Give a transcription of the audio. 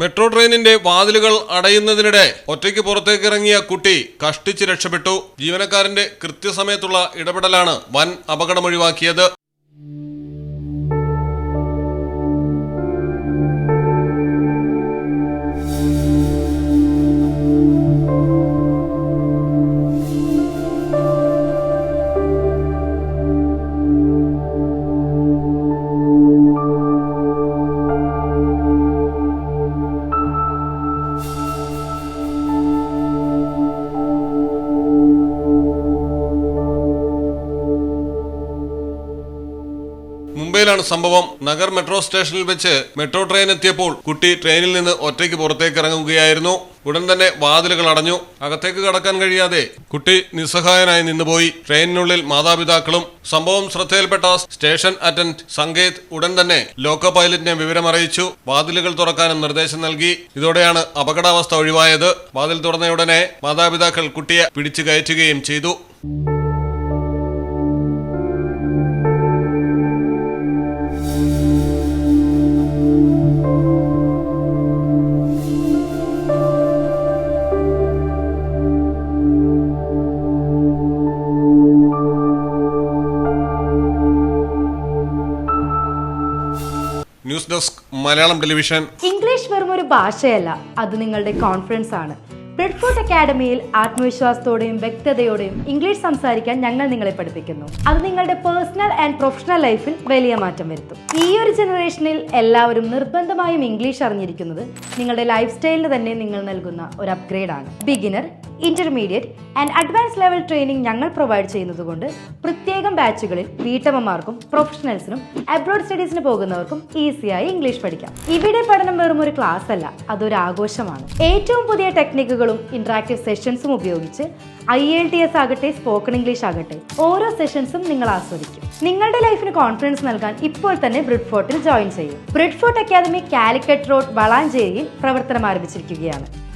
Metro ട്രെയിനിന്റെ വാതിലുകൾ അടയുന്നതിനിടെ ഒറ്റയ്ക്ക് പുറത്തേക്ക് ഇറങ്ങിയ കുട്ടി കഷ്ടിച്ച് രക്ഷപ്പെട്ടു. ജീവനക്കാരന്റെ കൃത്യസമയത്തുള്ള ഇടപെടലാണ് വൻ അപകടമൊഴിവാക്കിയത് മുംബൈയിലാണ് സംഭവം. നഗർ മെട്രോ സ്റ്റേഷനിൽ വെച്ച് മെട്രോ ട്രെയിൻ എത്തിയപ്പോൾ കുട്ടി ട്രെയിനിൽ നിന്ന് ഒറ്റയ്ക്ക് പുറത്തേക്ക് ഇറങ്ങുകയായിരുന്നു. ഉടൻ തന്നെ വാതിലുകൾ അടഞ്ഞു. അകത്തേക്ക് കടക്കാൻ കഴിയാതെ കുട്ടി നിസ്സഹായനായി നിന്നുപോയി. ട്രെയിനിനുള്ളിൽ മാതാപിതാക്കളും സംഭവം ശ്രദ്ധയിൽപ്പെട്ട സ്റ്റേഷൻ അറ്റൻഡ് സങ്കേത് ഉടൻ തന്നെ ലോക്കോ പൈലറ്റിനെ വിവരമറിയിച്ചു വാതിലുകൾ തുറക്കാനും നിർദ്ദേശം നൽകി. ഇതോടെയാണ് അപകടാവസ്ഥ ഒഴിവായത്. വാതിൽ തുറന്നയുടനെ മാതാപിതാക്കൾ കുട്ടിയെ പിടിച്ചു കയറ്റുകയും ചെയ്തു. News desk Malayalam television. English വെറും ഒരു ഭാഷയല്ല അത് നിങ്ങളുടെ കോൺഫിഡൻസ് ആണ്. ബ്രെഡ്ഫോർട്ട് അക്കാഡമിയിൽ ആത്മവിശ്വാസത്തോടെയും വ്യക്തതയോടെയും ഇംഗ്ലീഷ് സംസാരിക്കാൻ ഞങ്ങൾ നിങ്ങളെ പഠിപ്പിക്കുന്നു. അത് നിങ്ങളുടെ പേഴ്സണൽ ആൻഡ് പ്രൊഫഷണൽ ലൈഫിൽ വലിയ മാറ്റം വരുത്തും. ഈ ഒരു ജനറേഷനിൽ എല്ലാവരും നിർബന്ധമായും ഇംഗ്ലീഷ് അറിഞ്ഞിരിക്കുന്നത് നിങ്ങളുടെ ലൈഫ് സ്റ്റൈലിന് തന്നെ നിങ്ങൾ നൽകുന്ന ഒരു അപ്ഗ്രേഡ് ആണ്. Beginner intermediate and advance level training ഞങ്ങൾ പ്രൊവൈഡ് ചെയ്യുന്നതുകൊണ്ട് പ്രത്യേകം ബാച്ചുകളിൽ വീട്ടമ്മമാർക്കും പ്രൊഫഷണൽസിനും അബ്രോഡ് സ്റ്റഡീസിന് പോകുന്നവർക്കും ഈസിയായി ഇംഗ്ലീഷ് പഠിക്കാം. ഇവിടെ പഠനം വെറും ഒരു ക്ലാസ് അല്ല അതൊരു ആഘോഷമാണ്. ഏറ്റവും പുതിയ ടെക്നിക്കുകളും ഇന്ററാക്റ്റീവ് സെഷൻസും ഉപയോഗിച്ച് ഐ എൽ ടി എസ് ആകട്ടെ സ്പോക്കൺ ഇംഗ്ലീഷ് ആകട്ടെ ഓരോ സെഷൻസും നിങ്ങൾ ആസ്വദിക്കും. നിങ്ങളുടെ ലൈഫിന് കോൺഫിഡൻസ് നൽകാൻ ഇപ്പോൾ തന്നെ ബ്രിഡ്ഫോർട്ടിൽ ജോയിൻ ചെയ്യും. ബ്രിഡ്ഫോർട്ട് അക്കാദമി കാലിക്കറ്റ് റോഡ് വളാഞ്ചേരിയിൽ പ്രവർത്തനം ആരംഭിച്ചിരിക്കുകയാണ്.